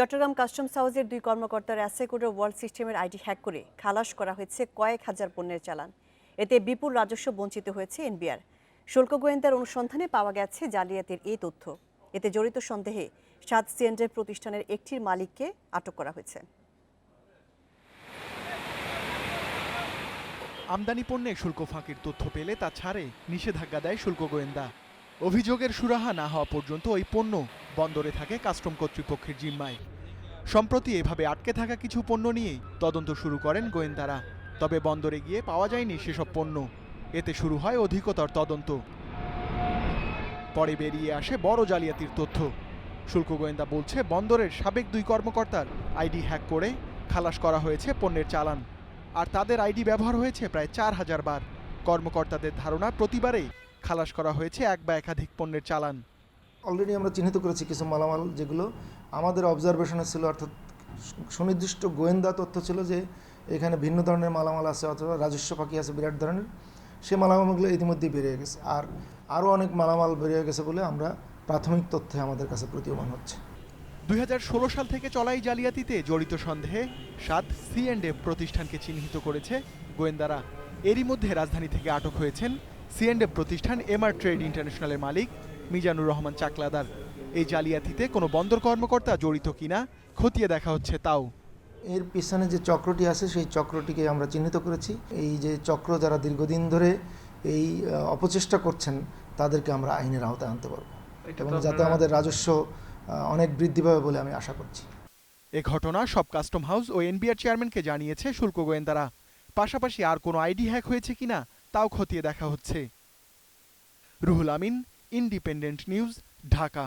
Chittagong customs হাউসের দুই কর্মকর্তার অ্যাসেকোডের ওয়ার্ল্ড সিস্টেমের আইডি হ্যাক করে খালাস করা হয়েছে কয়েক হাজার পণ্যের চালান। এতে বিপুল রাজস্ব বঞ্চিত হয়েছে এনবিআর। শুল্ক গোয়েন্দার অনুসন্ধানে পাওয়া গেছে জালিয়াতির এই তথ্য। এতে জড়িত সন্দেহে সাত সিএনডের প্রতিষ্ঠানের একটির মালিককে আটক করা হয়েছে। আমদানি পণ্যে শুল্ক ফাঁকির তথ্য পেলে তা ছাড়ে নিষেধাজ্ঞা দেয় শুল্ক গোয়েন্দা। অভিযোগের সুরাহা না হওয়া পর্যন্ত ওই পণ্য বন্দরে থাকে কাস্টম কর্তৃপক্ষের জিম্মায়। সম্প্রতি এভাবে আটকে থাকা কিছু পণ্য নিয়েই তদন্ত শুরু করেন গোয়েন্দারা। তবে বন্দরে গিয়ে পাওয়া যায়নি সেসব পণ্য। এতে শুরু হয় অধিকতর তদন্ত। পরে বেরিয়ে আসে বড় জালিয়াতির তথ্য। শুল্ক গোয়েন্দা বলছে, বন্দরের সাবেক দুই কর্মকর্তার আইডি হ্যাক করে খালাস করা হয়েছে পণ্যের চালান। আর তাদের আইডি ব্যবহার হয়েছে প্রায় চার হাজার বার। কর্মকর্তাদের ধারণা, প্রতিবারেই খালাস করা হয়েছে এক বা একাধিক পণ্যের চালান। অলরেডি আমরা চিহ্নিত করেছি কিছু মালামাল যেগুলো আমাদের অবজারভেশনে ছিল অর্থাৎ সুনির্দিষ্ট গোয়েন্দা তথ্য ছিল যে এখানে ভিন্ন ধরনের মালামাল আছে অথবা রাজস্ব পাখি আছে বিরাট ধরনের। সে মালামালগুলো ইতিমধ্যেই বেরিয়ে গেছে। আর আরও অনেক মালামাল বেরিয়ে গেছে বলে আমরা প্রাথমিক তথ্যে আমাদের কাছে প্রতীয়মান হচ্ছে। দুই হাজার ষোলো সাল থেকে চলাই জালিয়াতিতে জড়িত সন্দেহে সাত সি অ্যান্ড এফ প্রতিষ্ঠানকে চিহ্নিত করেছে গোয়েন্দারা। এরই মধ্যে রাজধানী থেকে আটক হয়েছেন সি অ্যান্ড এফ প্রতিষ্ঠান এমআর ট্রেড ইন্টারন্যাশনালের মালিক মিজানুর রহমান চাকলাদার। এই জালিয়াতিতে কোনো বন্দর কর্মকর্তা জড়িত কিনা খতিয়ে দেখা হচ্ছে তাও। এর পিছনে যে চক্রটি আছে সেই চক্রটিকে আমরা চিহ্নিত করেছি। এই যে চক্র যারা দীর্ঘদিন ধরে এই অপচেষ্টা করছেন তাদেরকে আমরা আইনের আওতায় আনতে পারব। এবং যাতে আমাদের রাজস্ব অনেক বৃদ্ধি পাবে বলে আমি আশা করছি। এ ঘটনা সব কাস্টম হাউস ও এনবিআর চেয়ারম্যানকে জানিয়েছে শুল্ক গোয়েন্দারা। পাশাপাশি আর কোনো আইডি হ্যাক হয়েছে কিনা তাও খতিয়ে দেখা হচ্ছে। Ruhul Amin Independent news Dhaka.